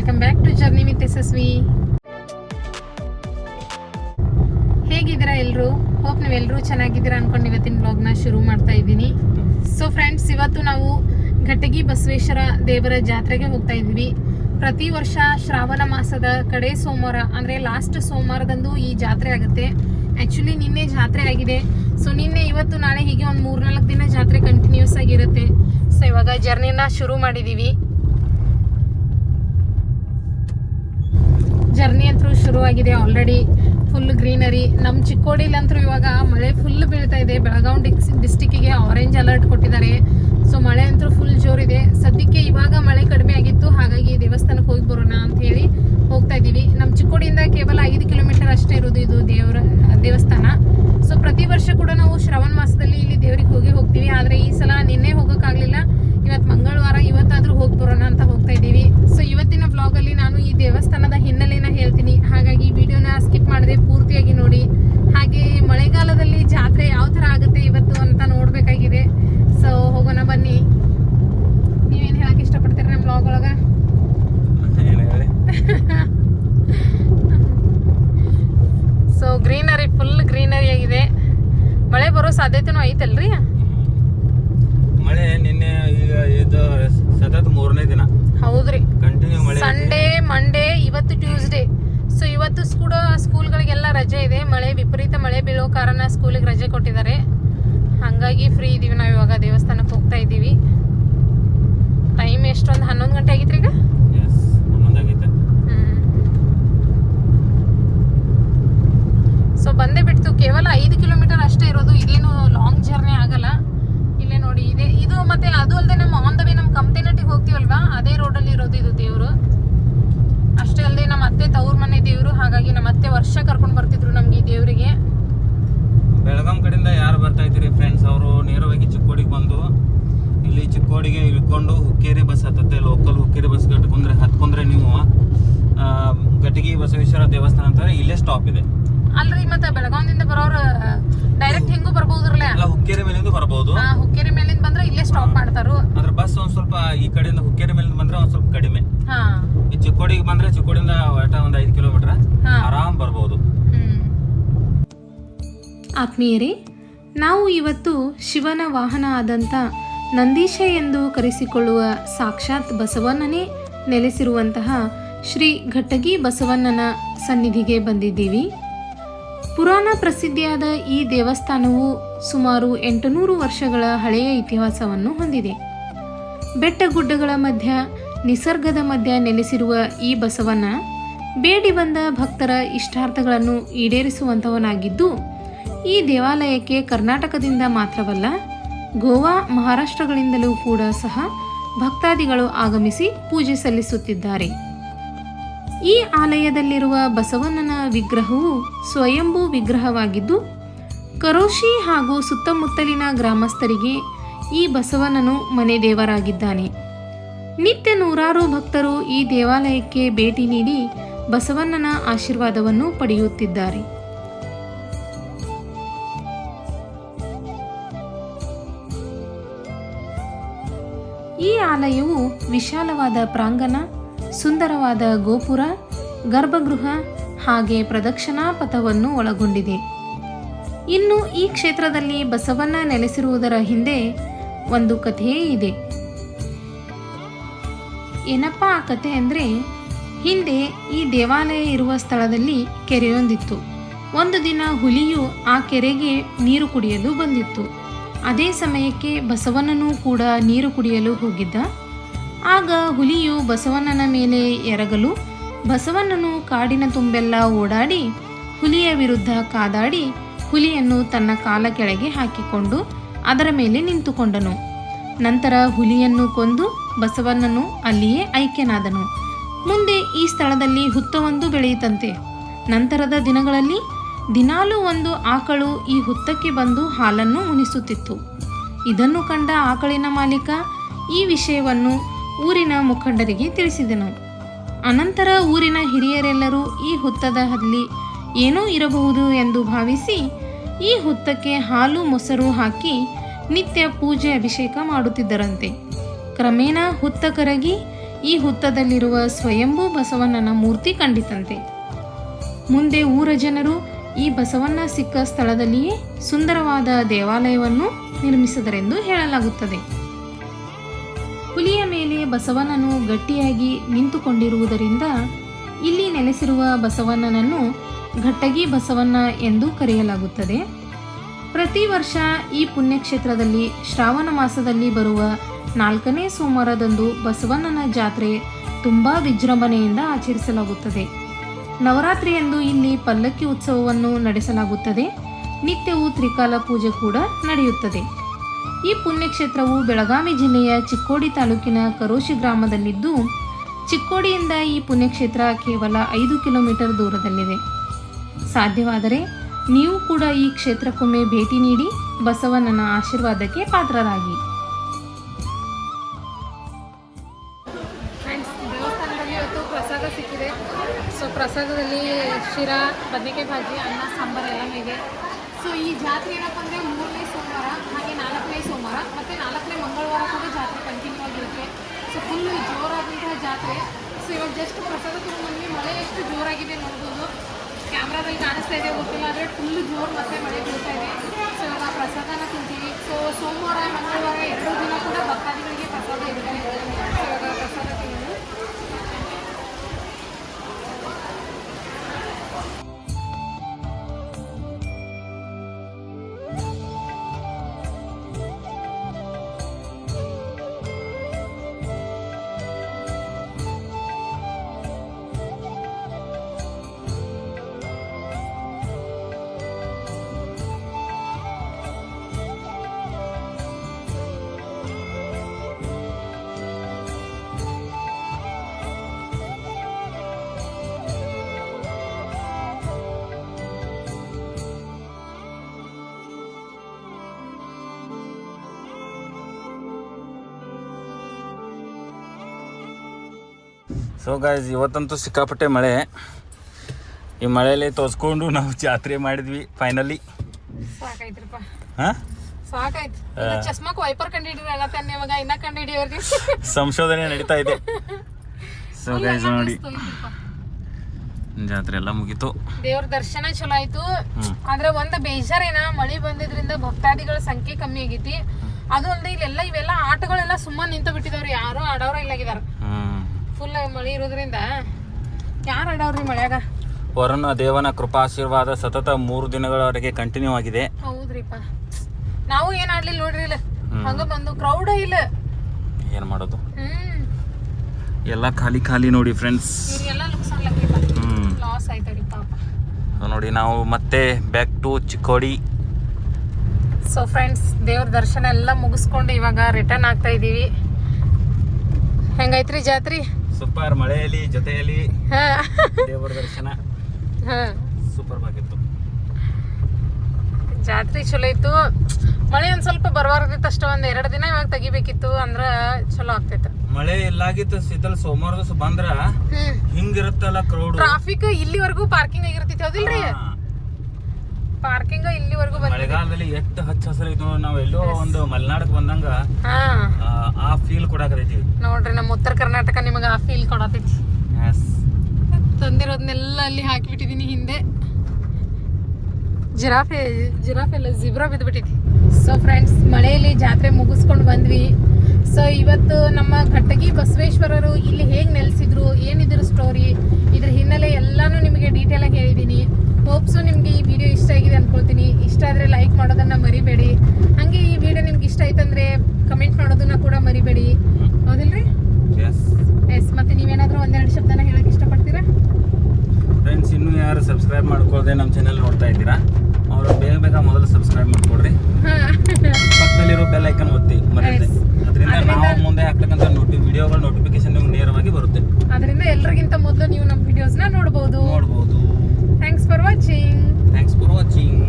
Welcome back to journey with Yashaswi. ಹೇಗಿದ್ದೀರಾ ಎಲ್ಲರೂ hope ನೀವೆಲ್ಲರೂ ಚೆನ್ನಾಗಿದ್ದೀರಾ ಅನ್ಕೊಂಡು ಇವತ್ತಿನ ಬ್ಲಾಗ್ನ ಶುರು ಮಾಡ್ತಾ ಇದ್ದೀನಿ. ಸೊ ಫ್ರೆಂಡ್ಸ್ ಇವತ್ತು ನಾವು ಘಟಗಿ ಬಸವೇಶ್ವರ ದೇವರ ಜಾತ್ರೆಗೆ ಹೋಗ್ತಾ ಇದ್ದೀವಿ. ಪ್ರತಿ ವರ್ಷ ಶ್ರಾವಣ ಮಾಸದ ಕಡೆ ಸೋಮವಾರ, ಅಂದರೆ ಲಾಸ್ಟ್ ಸೋಮವಾರದಂದು ಈ ಜಾತ್ರೆ ಆಗುತ್ತೆ. ಆ್ಯಕ್ಚುಲಿ ನಿನ್ನೆ ಜಾತ್ರೆ ಆಗಿದೆ. ಸೊ ನಿನ್ನೆ, ಇವತ್ತು, ನಾಳೆ ಹೀಗೆ ಒಂದು ಮೂರ್ನಾಲ್ಕು ದಿನ ಜಾತ್ರೆ ಕಂಟಿನ್ಯೂಸ್ ಆಗಿರುತ್ತೆ. ಸೊ ಇವಾಗ ಜರ್ನಿನ ಶುರು ಮಾಡಿದ್ದೀವಿ ಜರ್ನಿ ಅಂತೂ ಶುರುವಾಗಿದೆ. ಆಲ್ರೆಡಿ ಫುಲ್ ಗ್ರೀನರಿ ನಮ್ಮ ಚಿಕ್ಕೋಡಿಲಂತೂ ಇವಾಗ ಮಳೆ ಫುಲ್ ಬೀಳ್ತಾ ಇದೆ. ಬೆಳಗಾವಿ ಡಿಕ್ಸ್ ಡಿಸ್ಟಿಕ್ಕಿಗೆ ಆರೆಂಜ್ ಅಲರ್ಟ್ ಕೊಟ್ಟಿದ್ದಾರೆ. ಸೊ ಮಳೆ ಅಂತೂ ಫುಲ್ ಜೋರಿದೆ. ಸದ್ಯಕ್ಕೆ ಇವಾಗ ಮಳೆ ಕಡಿಮೆ ಆಗಿತ್ತು. ಹಾಗಾಗಿ ದೇವಸ್ಥಾನಕ್ಕೆ ಹೋಗಿ ಬರೋಣ ಅಂತ ಹೇಳಿ ಹೋಗ್ತಾ ಇದ್ದೀವಿ. ನಮ್ಮ ಚಿಕ್ಕೋಡಿಯಿಂದ ಕೇವಲ ಐದು ಕಿಲೋಮೀಟರ್ ಅಷ್ಟೇ ಇರೋದು ಇದು ದೇವರ ದೇವಸ್ಥಾನ. ಸೊ ಪ್ರತಿ ವರ್ಷ ಕೂಡ ನಾವು ಶ್ರವಣ ಮಾಸದಲ್ಲಿ ಇಲ್ಲಿ ದೇವರಿಗೆ ಹೋಗಿ ಹೋಗ್ತೀವಿ ಆದರೆ ಈ ಸಲ ನಿನ್ನೆ ಹೋಗೋಕ್ಕಾಗಲಿಲ್ಲ ಇವತ್ತು ಮಂಗಳವಾರ ಇವತ್ತಾದರೂ ಹೋಗಿ ಬರೋಣ ಅಂತ ಹೋಗ್ತಾ ಇದ್ದೀವಿ ಸೊ ಇವತ್ತಿನ ವ್ಲಾಗಲ್ಲಿ ನಾನು ಈ ದೇವಸ್ಥಾನದ ಹಿನ್ನೆಲೆನ ಹೇಳ್ತೀನಿ ಹಾಗಾಗಿ ವಿಡಿಯೋನ ಸ್ಕಿಪ್ ಮಾಡದೆ ಪೂರ್ತಿಯಾಗಿ ನೋಡಿ ಹಾಗೆ ಮಳೆಗಾಲದಲ್ಲಿ ಜಾತ್ರೆ ಯಾವ ಥರ ಆಗುತ್ತೆ ಇವತ್ತು ಅಂತ ನೋಡಬೇಕಾಗಿದೆ ಸೊ ಹೋಗೋಣ ಬನ್ನಿ ನೀವೇನು ಹೇಳಕ್ಕೆ ಇಷ್ಟಪಡ್ತೀರಾ ನಮ್ಮ ವ್ಲಾಗ್ ಒಳಗೆ ಏನ್ ಹೇಳಿ ಸೊ ಗ್ರೀನರಿ ಫುಲ್ ಗ್ರೀನರಿ ಆಗಿದೆ ಮಳೆ ಬರೋ ಸಾಧ್ಯತೆನೂ ಐತಲ್ರಿ? ಮಳೆ ನಿನ್ನೆ ಈಗ ಇದು ಸತತ ಮೂರನೇ ದಿನ. ಹೌದ್ರಿ. ಕಂಟಿನ್ಯೂ ಮಳೆ ಸಂಡೇ ಮಂಡೇ ಇವತ್ತು ಟ್ಯೂಸ್ಡೇ ಸೊ ಇವತ್ತು ಕೂಡ ಸ್ಕೂಲ್ಗಳಿಗೆಲ್ಲ ರಜೆ ಇದೆ. ಮಳೆ ವಿಪರೀತ ಮಳೆ ಬೀಳೋ ಕಾರಣ ಸ್ಕೂಲಿಗೆ ರಜೆ ಕೊಟ್ಟಿದ್ದಾರೆ. ಹಂಗಾಗಿ ಫ್ರೀ ಇದೀವಿ. ನಾವು ಇವಾಗ ದೇವಸ್ಥಾನಕ್ಕೆ ಹೋಗ್ತಾ ಇದ್ದೀವಿ ಟೈಮ್ ಎಷ್ಟೊಂದು? ಹನ್ನೊಂದು ಗಂಟೆ ಆಗಿತ್ರಿ ಈಗ Yes, ಹನ್ನೊಂದಾಗೈತೆ ಸೊ ಬಂದೇ ಬಿಡ್ತು ಕೇವಲ ಐದು ಕಿಲೋಮೀಟರ್ ಅಷ್ಟೇ ಇರೋದು ಇದೇನು ಲಾಂಗ್ ಜರ್ನಿ ಆಗಲ್ಲ. ಇಲ್ಲೇ ನೋಡಿ, ಇದೆ, ಇದು ಮತ್ತೆ ಅದು ಅಲ್ಲದೆ ನಮ್ಮ ಆನ್ ದ ವೇ ನಮ್ಮ ಕಂಪ್ನಿನಟ್ಟಿಗೆ ಹೋಗ್ತೀವಲ್ವಾ? ಅದೇ ರೋಡಲ್ಲಿ ಇರೋದು ಇದು ದೇವರು. ಅಷ್ಟೇ ಅಲ್ಲದೆ ನಮ್ಮ ಅತ್ತೆ ತವ್ರ ಮನೆ ದೇವರು, ಹಾಗಾಗಿ ನಮ್ಮ ಅತ್ತೆ ವರ್ಷ ಕರ್ಕೊಂಡು ಬರ್ತಿದ್ರು ನಮ್ಗೆ ಈ ದೇವರಿಗೆ. ಬೆಳಗಾಂ ಕಡೆಯಿಂದ ಯಾರು ಬರ್ತಾ ಇದ್ದೀರಿ ಫ್ರೆಂಡ್ಸ್ ಅವರು ನೇರವಾಗಿ ಚಿಕ್ಕೋಡಿಗೆ ಬಂದು, ಇಲ್ಲಿ ಚಿಕ್ಕೋಡಿಗೆ ಇಳ್ಕೊಂಡು ಹುಕ್ಕೇರಿ ಬಸ್ ಹತ್ತತ್ತೆ ಲೋಕಲ್ ಹುಕ್ಕೇರಿ ಬಸ್ ಕಟ್ಕೊಂಡ್ರೆ ಹತ್ಕೊಂಡ್ರೆ ನೀವು ಗಟಗಿ ಬಸವೇಶ್ವರ ದೇವಸ್ಥಾನ ಅಂತಾರೆ, ಇಲ್ಲೇ ಸ್ಟಾಪ್ ಇದೆ. ಅಲ್ರಿ ಮತ್ತೆ ಬೆಳಗಾವಿಂದ ಬರೋರು ಡೈರೆಕ್ಟ್ ಹೆಂಗೂ ಬರ್ಬೋದ್ರಲ್ಲ? ಅಲ್ಲ ಹುಕ್ಕೇರಿ ಮೇಲಿಂದ ಬರ್ಬೋದು. ಹುಕ್ಕೇರಿ ಮೇಲಿಂದ ಬಂದ್ರೆ ಇಲ್ಲೇ ಸ್ಟಾಪ್ ಮಾಡ್ತಾರು. ಅಂದ್ರೆ ಬಸ್ ಒಂದ್ ಸ್ವಲ್ಪ ಈ ಕಡೆಯಿಂದ ಹುಕ್ಕೇರಿ ಮೇಲಿಂದ ಬಂದ್ರೆ ಒಂದ್ ಸ್ವಲ್ಪ ಕಡಿಮೆ. ಹಾ. ಈ ಚಿಕ್ಕೋಡಿಗೆ ಬಂದ್ರೆ ಚಿಕ್ಕೋಡಿಂದ ಒಟ್ಟ ಒಂದ್ ಐದು ಕಿಲೋಮೀಟರ್. ಆರಾಮ್ ಬರ್ಬೋದು. ಆತ್ಮೀಯರೇ ನಾವು ಇವತ್ತು ಶಿವನ ವಾಹನ ಆದಂಥ ನಂದೀಶ ಎಂದು ಕರೆಸಿಕೊಳ್ಳುವ ಸಾಕ್ಷಾತ್ ಬಸವಣ್ಣನೇ ನೆಲೆಸಿರುವಂತಹ ಶ್ರೀ ಘಟ್ಟಗಿ ಬಸವಣ್ಣನ ಸನ್ನಿಧಿಗೆ ಬಂದಿದ್ದೀವಿ. ಪುರಾಣ ಪ್ರಸಿದ್ಧಿಯಾದ ಈ ದೇವಸ್ಥಾನವು ಸುಮಾರು ಎಂಟುನೂರು ವರ್ಷಗಳ ಹಳೆಯ ಇತಿಹಾಸವನ್ನು ಹೊಂದಿದೆ. ಬೆಟ್ಟ ಗುಡ್ಡಗಳ ಮಧ್ಯ, ನಿಸರ್ಗದ ಮಧ್ಯ ನೆಲೆಸಿರುವ ಈ ಬಸವನ ಬೇಡಿ ಬಂದ ಭಕ್ತರ ಇಷ್ಟಾರ್ಥಗಳನ್ನು ಈಡೇರಿಸುವಂಥವನಾಗಿದ್ದು, ಈ ದೇವಾಲಯಕ್ಕೆ ಕರ್ನಾಟಕದಿಂದ ಮಾತ್ರವಲ್ಲ, ಗೋವಾ, ಮಹಾರಾಷ್ಟ್ರಗಳಿಂದಲೂ ಕೂಡ ಸಹ ಭಕ್ತಾದಿಗಳು ಆಗಮಿಸಿ ಪೂಜೆ ಸಲ್ಲಿಸುತ್ತಿದ್ದಾರೆ. ಈ ಆಲಯದಲ್ಲಿರುವ ಬಸವಣ್ಣನ ವಿಗ್ರಹವು ಸ್ವಯಂಭೂ ವಿಗ್ರಹವಾಗಿದ್ದು, ಕರೋಶಿ ಹಾಗೂ ಸುತ್ತಮುತ್ತಲಿನ ಗ್ರಾಮಸ್ಥರಿಗೆ ಈ ಬಸವಣ್ಣನು ಮನೆ ದೇವರಾಗಿದ್ದಾನೆ. ನಿತ್ಯ ನೂರಾರು ಭಕ್ತರು ಈ ದೇವಾಲಯಕ್ಕೆ ಭೇಟಿ ನೀಡಿ ಬಸವಣ್ಣನ ಆಶೀರ್ವಾದವನ್ನು ಪಡೆಯುತ್ತಿದ್ದಾರೆ. ಈ ಆಲಯವು ವಿಶಾಲವಾದ ಪ್ರಾಂಗಣ ಸುಂದರವಾದ ಗೋಪುರ, ಗರ್ಭಗೃಹ ಹಾಗೆ ಪ್ರದಕ್ಷಿಣಾ ಪಥವನ್ನು ಒಳಗೊಂಡಿದೆ. ಇನ್ನು ಈ ಕ್ಷೇತ್ರದಲ್ಲಿ ಬಸವಣ್ಣ ನೆಲೆಸಿರುವುದರ ಹಿಂದೆ ಒಂದು ಕಥೆಯೇ ಇದೆ. ಏನಪ್ಪ ಆ ಕಥೆ ಅಂದರೆ, ಹಿಂದೆ ಈ ದೇವಾಲಯ ಇರುವ ಸ್ಥಳದಲ್ಲಿ ಕೆರೆಯೊಂದಿತ್ತು. ಒಂದು ದಿನ ಹುಲಿಯು ಆ ಕೆರೆಗೆ ನೀರು ಕುಡಿಯಲು ಬಂದಿತ್ತು. ಅದೇ ಸಮಯಕ್ಕೆ ಬಸವಣ್ಣನೂ ಕೂಡ ನೀರು ಕುಡಿಯಲು ಹೋಗಿದ್ದ. ಆಗ ಹುಲಿಯು ಬಸವಣ್ಣನ ಮೇಲೆ ಎರಗಲು, ಬಸವಣ್ಣನು ಕಾಡಿನ ತುಂಬೆಲ್ಲ ಓಡಾಡಿ, ಹುಲಿಯ ವಿರುದ್ಧ ಕಾದಾಡಿ, ಹುಲಿಯನ್ನು ತನ್ನ ಕಾಲ ಕೆಳಗೆ ಹಾಕಿಕೊಂಡು ಅದರ ಮೇಲೆ ನಿಂತುಕೊಂಡನು. ನಂತರ ಹುಲಿಯನ್ನು ಕೊಂದು ಬಸವಣ್ಣನು ಅಲ್ಲಿಯೇ ಐಕ್ಯನಾದನು. ಮುಂದೆ ಈ ಸ್ಥಳದಲ್ಲಿ ಹುತ್ತವೊಂದು ಬೆಳೆಯಿತಂತೆ. ನಂತರದ ದಿನಗಳಲ್ಲಿ ದಿನಾಲೂ ಒಂದು ಆಕಳು ಈ ಹುತ್ತಕ್ಕೆ ಬಂದು ಹಾಲನ್ನು ಉಣಿಸುತ್ತಿತ್ತು. ಇದನ್ನು ಕಂಡ ಆಕಳಿನ ಮಾಲೀಕ ಈ ವಿಷಯವನ್ನು ಊರಿನ ಮುಖಂಡರಿಗೆ ತಿಳಿಸಿದನು. ಅನಂತರ ಊರಿನ ಹಿರಿಯರೆಲ್ಲರೂ ಈ ಹುತ್ತದ ಹಲ್ಲಿ ಏನೂ ಇರಬಹುದು ಎಂದು ಭಾವಿಸಿ ಈ ಹುತ್ತಕ್ಕೆ ಹಾಲು ಮೊಸರು ಹಾಕಿ ನಿತ್ಯ ಪೂಜೆ ಅಭಿಷೇಕ ಮಾಡುತ್ತಿದ್ದರಂತೆ. ಕ್ರಮೇಣ ಹುತ್ತ ಕರಗಿ ಈ ಹುತ್ತದಲ್ಲಿರುವ ಸ್ವಯಂಭೂ ಬಸವಣ್ಣನ ಮೂರ್ತಿ ಕಂಡಿತಂತೆ. ಮುಂದೆ ಊರ ಜನರು ಈ ಬಸವಣ್ಣ ಸಿಕ್ಕ ಸ್ಥಳದಲ್ಲಿಯೇ ಸುಂದರವಾದ ದೇವಾಲಯವನ್ನು ನಿರ್ಮಿಸಿದರೆಂದು ಹೇಳಲಾಗುತ್ತದೆ. ಹುಲಿಯ ಮೇಲೆ ಬಸವಣ್ಣನು ಗಟ್ಟಿಯಾಗಿ ನಿಂತುಕೊಂಡಿರುವುದರಿಂದ ಇಲ್ಲಿ ನೆಲೆಸಿರುವ ಬಸವಣ್ಣನನ್ನು ಘಟ್ಟಗಿ ಬಸವಣ್ಣ ಎಂದು ಕರೆಯಲಾಗುತ್ತದೆ. ಪ್ರತಿ ವರ್ಷ ಈ ಪುಣ್ಯಕ್ಷೇತ್ರದಲ್ಲಿ ಶ್ರಾವಣ ಮಾಸದಲ್ಲಿ ಬರುವ ನಾಲ್ಕನೇ ಸೋಮವಾರದಂದು ಬಸವಣ್ಣನ ಜಾತ್ರೆ ತುಂಬ ವಿಜೃಂಭಣೆಯಿಂದ ಆಚರಿಸಲಾಗುತ್ತದೆ. ನವರಾತ್ರಿಯಂದು ಇಲ್ಲಿ ಪಲ್ಲಕ್ಕಿ ಉತ್ಸವವನ್ನು ನಡೆಸಲಾಗುತ್ತದೆ. ನಿತ್ಯವೂ ತ್ರಿಕಾಲ ಪೂಜೆ ಕೂಡ ನಡೆಯುತ್ತದೆ. ಈ ಪುಣ್ಯಕ್ಷೇತ್ರವು ಬೆಳಗಾವಿ ಜಿಲ್ಲೆಯ ಚಿಕ್ಕೋಡಿ ತಾಲೂಕಿನ ಕರೋಶಿ ಗ್ರಾಮದಲ್ಲಿದ್ದು, ಚಿಕ್ಕೋಡಿಯಿಂದ ಈ ಪುಣ್ಯಕ್ಷೇತ್ರ ಕೇವಲ ಐದು ಕಿಲೋಮೀಟರ್ ದೂರದಲ್ಲಿದೆ. ಸಾಧ್ಯವಾದರೆ ನೀವು ಕೂಡ ಈ ಕ್ಷೇತ್ರಕ್ಕೊಮ್ಮೆ ಭೇಟಿ ನೀಡಿ ಬಸವಣ್ಣನ ಆಶೀರ್ವಾದಕ್ಕೆ ಪಾತ್ರರಾಗಿ. ಸೊ ಪ್ರಸಾದದಲ್ಲಿ ಶಿರಾ, ಬದನೆಕಾಯಿ ಭಾಜಿ, ಅನ್ನ, ಸಾಂಬಾರು ಎಲ್ಲ ಇದೆ. ಸೊ ಈ ಜಾತ್ರೆ ಏನಪ್ಪ ಅಂದರೆ ಮೂರನೇ ಸೋಮವಾರ, ಹಾಗೆ ಸೋಮವಾರ ಮತ್ತು ನಾಲ್ಕನೇ ಮಂಗಳವಾರ ಕೂಡ ಜಾತ್ರೆ ಕಂಟಿನ್ಯೂ ಆಗಿರುತ್ತೆ. ಸೊ ಫುಲ್ಲು ಜೋರಾದಂತಹ ಜಾತ್ರೆ. ಸೊ ಇವಾಗ ಜಸ್ಟ್ ಪ್ರಸಾದ ತುಂಬಿ ಮಳೆ ಎಷ್ಟು ಜೋರಾಗಿದೆ ನೋಡ್ಬೋದು. ಕ್ಯಾಮ್ರಾದಲ್ಲಿ ಕಾಣಿಸ್ತಾ ಇದೆ, ಗೊತ್ತಿಲ್ಲ, ಆದರೆ ಫುಲ್ಲು ಜೋರು ಮತ್ತೆ ಮಳೆ ಬೀಳ್ತಾ ಇದೆ. ಸೊ ಇವಾಗ ಪ್ರಸಾದನ ತಿಂತೀವಿ. ಸೊ ಸೋಮವಾರ, ಮಂಗಳವಾರ ಎರಡು ದಿನ ಕೂಡ ಭಕ್ತಾದಿಗಳಿಗೆ ಪ್ರಸಾದ ಇರುತ್ತೆ. ಸೊ ಇವಾಗ ಪ್ರಸಾದ ತಿನ್ನೋದು ಸೊ ಗಾಯ್ಸ್ ಇವತ್ತಂತೂ ಸಿಕ್ಕಾಪಟ್ಟೆ ಮಳೆ. ಈ ಮಳೆಯಲ್ಲಿ ತೋರಿಸ್ಕೊಂಡು ನಾವು ಜಾತ್ರೆ ಮಾಡಿದ್ವಿ ಫೈನಲಿ ಸಂಶೋಧನೆ ನಡೀತಾ ಇದೆ. ಸೊ ಗಾಯ್ಸ್ ನೋಡಿ. ಜಾತ್ರೆ ಎಲ್ಲ ಮುಗೀತು. ದೇವ್ರ ದರ್ಶನ ಚಲೋ ಆಯ್ತು. ಆದ್ರೆ ಒಂದ್ ಬೇಜಾರೇನ ಮಳಿ ಬಂದಿದ್ರಿಂದ ಭಕ್ತಾದಿಗಳ ಸಂಖ್ಯೆ ಕಮ್ಮಿ ಆಗೈತಿ. ಅದು ಅಲ್ಲದೆ ಇಲ್ಲೆಲ್ಲ ಇವೆಲ್ಲ ಆಟಗಳೆಲ್ಲ ಸುಮ್ಮನೆ ನಿಂತು ಬಿಟ್ಟಿದವ್ರಿ ಯಾರು ಆಡೋರ ಇಲ್ಲಾಗಿದಾರ ಫುಲ್ ಮಳೆ ಇರೋದ್ರಿಂದ ಯಾರು ಅಡವ್ರಿ ಮಳೆಯಾಗ? ವರುಣ ದೇವನ ಕೃಪಾಶೀರ್ವಾದ ಸತತ ಮೂರು ದಿನಗಳವರೆಗೆ ಕಂಟಿನ್ಯೂ ಆಗಿದೆ. ಹೌದ್ರಿಪ್ಪ. ನಾವು ಏನ್ ಆಡ್ಲಿಲ್ಲ ನೋಡ್ರಿ ಇಲ್ಲ. ಹಂಗ ಬಂದು ಕ್ರೌಡ್ ಇಲ್ಲ. ಏನು ಮಾಡೋದು? ಎಲ್ಲ ಖಾಲಿ ಖಾಲಿ ನೋಡಿ ಫ್ರೆಂಡ್ಸ್ ಲಾಸ್ ಆಯ್ತರಿ ಪಾಪ. ನೋಡಿ ನಾವು ಮತ್ತೆ back to Chikkodi. So friends ದೇವ್ರ ದರ್ಶನ ಎಲ್ಲ ಮುಗಿಸ್ಕೊಂಡು ಇವಾಗ ರಿಟರ್ನ್ ಆಗ್ತಾ ಇದೀವಿ. ಹೆಂಗೈತ್ರಿ ಜಾತ್ರಿ? ಸೂಪರ್ ಮಳೆಯಲ್ಲಿ ಜೊತೆಯಲ್ಲಿ ದೇವರ ದರ್ಶನ. ಸೂಪರ್ ಆಗಿತ್ತು. ಜಾತ್ರೆ ಚಲೋ ಇತ್ತು. ಮಳೆ ಒಂದ್ ಸ್ವಲ್ಪ ಬರಬಾರ್ದಿತ್ತು ಅಷ್ಟ ಒಂದ್ ಎರಡ್ ದಿನ ಇವಾಗ ತೆಗಿಬೇಕಿತ್ತು ಅಂದ್ರ ಚಲೋ ಆಗ್ತೈತ. ಮಳೆ ಎಲ್ಲಾಗಿತ್ತು ಸೀತಲ್ ಸೋಮವಾರ ದಿವಸ ಬಂದ್ರ ಹಿಂಗಿರುತ್ತಲ್ಲ ಕ್ರೌಡ್ ಟ್ರಾಫಿಕ್ ಇಲ್ಲಿವರೆಗೂ ಪಾರ್ಕಿಂಗ್ ಆಗಿರ್ತೈತಿ ಹೌದಿಲ್ರಿ? ಪಾರ್ಕಿಂಗ್ ಇಲ್ಲಿವರೆಗೂ ಬಂದ ಮಳೆಗಾಲದಲ್ಲಿ ಎಷ್ಟು ಹಚ್ಚ ಹಸಿರು ಇದ್ವು ನಾವ್ ಎಲ್ಲೋ ಒಂದು ಮಲೆನಾಡಕ್ ಬಂದಂಗ ಆ, ಆ ಫೀಲ್ ಕೊಡಾಕತೈತಿ ನೋಡ್ರಿ ನಮ್ಮ ಉತ್ತರ ಕರ್ನಾಟಕ ಆ ಕೊಡತೈತಿ. ತಂದಿರೋದನ್ನೆಲ್ಲ ಅಲ್ಲಿ ಹಾಕಿಬಿಟ್ಟಿದೀನಿ ಹಿಂದೆ. ಜಿರಾಫೆ ಜಿರಾಫೆ ಎಲ್ಲ ಜಿಬ್ರಾ ಬಿದ್ದುಬಿಟ್ಟಿದ್ವಿ ಸೊ ಫ್ರೆಂಡ್ಸ್ ಮಳೆಯಲ್ಲಿ ಜಾತ್ರೆ ಮುಗಿಸ್ಕೊಂಡು ಬಂದ್ವಿ. ಸೊ ಇವತ್ತು ನಮ್ಮ ಘಟ್ಟಗಿ ಬಸವೇಶ್ವರರು ಇಲ್ಲಿ ಹೇಗೆ ನೆಲೆಸಿದ್ರು ಏನಿದ್ರು ಸ್ಟೋರಿ ಇದ್ರ ಹಿನ್ನೆಲೆ ಎಲ್ಲಾನು ನಿಮಗೆ ಡೀಟೇಲ್ ಆಗಿ ಹೇಳಿದ್ದೀನಿ ಹೋಪ್ಸು ನಿಮಗೆ ಈ ವಿಡಿಯೋ ಇಷ್ಟ ಆಗಿದೆ ಅನ್ಕೊಳ್ತೀನಿ. ಇಷ್ಟ ಆದರೆ ಲೈಕ್ ಮಾಡೋದನ್ನ ಮರಿಬೇಡಿ. ಹಾಗೆ ಈ ವಿಡಿಯೋ ನಿಮ್ಗೆ ಇಷ್ಟ ಆಯ್ತಂದ್ರೆ ಕಮೆಂಟ್ ಮಾಡೋದನ್ನ ಕೂಡ ಮರಿಬೇಡಿ. ಹೌದಿಲ್ರಿ? ಎಸ್ ಮತ್ತೆ ನೀವೇನಾದರೂ ಒಂದೆರಡು ಶಬ್ದನ ಇಷ್ಟ ಪಡ್ತೀರಾ ಫ್ರೆಂಡ್ಸ್ ಇನ್ನೂ ಯಾರು ಸಬ್ಸ್ಕ್ರೈಬ್ ಮಾಡ್ಕೊಳ್ಳದೆ ನಮ್ಮ ಚಾನೆಲ್ ನೋಡ್ತಾ ಇದ್ದೀರಾ? ಅವರು ಬೇಗ ಬೇಗ ಮೊದಲು ಸಬ್ಸ್ಕ್ರೈಬ್ ಮಾಡ್ಕೊಡ್ರಿ. ಪಕ್ಕದಲ್ಲಿರೋ ಬೆಲ್ ಐಕನ್ ಒತ್ತಿ ಮರೆಯದೆ. ಅದರಿಂದ ನಾವು ಮುಂದೆ ಹಾಕ್ತಕ್ಕಂಥ ನೋಟಿ ವಿಡಿಯೋಗಳ ನೋಟಿಫಿಕೇಶನ್ ನಿಮ್ಗೆ ನೇರವಾಗಿ ಬರುತ್ತೆ. ಅದರಿಂದ ಎಲ್ಲರಿಗಿಂತ ಮೊದಲು ನೀವು ನಮ್ಮ ವಿಡಿಯೋಸ್ನ ನೋಡ್ಬೋದು. ನೋಡ್ಬೋದು. Thanks for watching thanks for watching